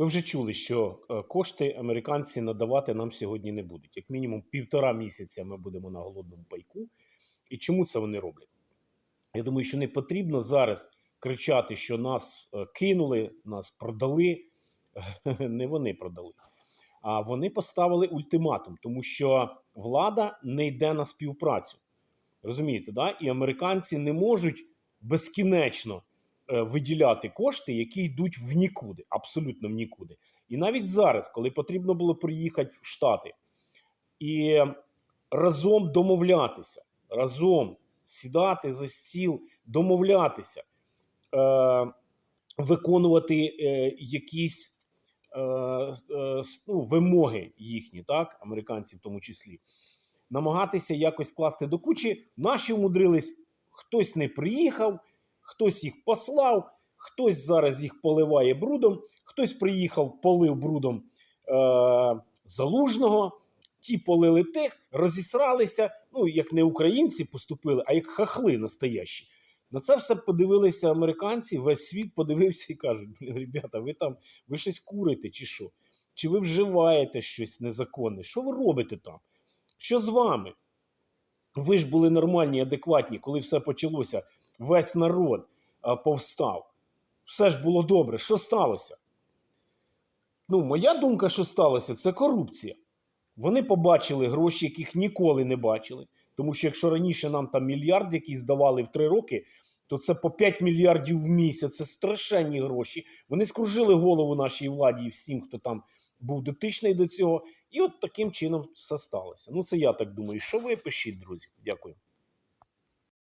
Ви вже чули, що е, кошти американці надавати нам сьогодні не будуть. Як мінімум півтора місяця ми будемо на голодному пайку. І чому це вони роблять? Я думаю, що не потрібно зараз кричати, що нас е, кинули, нас продали. Не вони продали. А вони поставили ультиматум, тому що влада не йде на співпрацю. Розумієте, да? І американці не можуть безкінечно виділяти кошти, які йдуть в нікуди, абсолютно в нікуди. І навіть зараз, коли потрібно було приїхати в Штати і разом домовлятися, разом сідати за стіл, домовлятися, е, виконувати е, якісь е, е, ну, вимоги їхні, так, американці в тому числі, намагатися якось скласти до кучі, наші умудрились, хтось не приїхав, хтось їх послав, хтось зараз їх поливає брудом, хтось приїхав, полив брудом е, залужного, ті полили тих, розісралися. Ну, як не українці поступили, а як хахли настоящі. На це все подивилися американці, весь світ подивився і кажуть: блін, ребята, ви там ви щось курите, чи що? Чи ви вживаєте щось незаконне? Що ви робите там? Що з вами? Ви ж були нормальні, адекватні, коли все почалося. Весь народ повстав. Все ж було добре. Що сталося? Ну, моя думка, що сталося, це корупція. Вони побачили гроші, яких ніколи не бачили. Тому що якщо раніше нам там мільярд, який здавали в три роки, то це по 5 мільярдів в місяць. Це страшенні гроші. Вони скружили голову нашій владі і всім, хто там був дотичний до цього. І от таким чином все сталося. Ну, це я так думаю. Що ви пишіть, друзі? Дякую.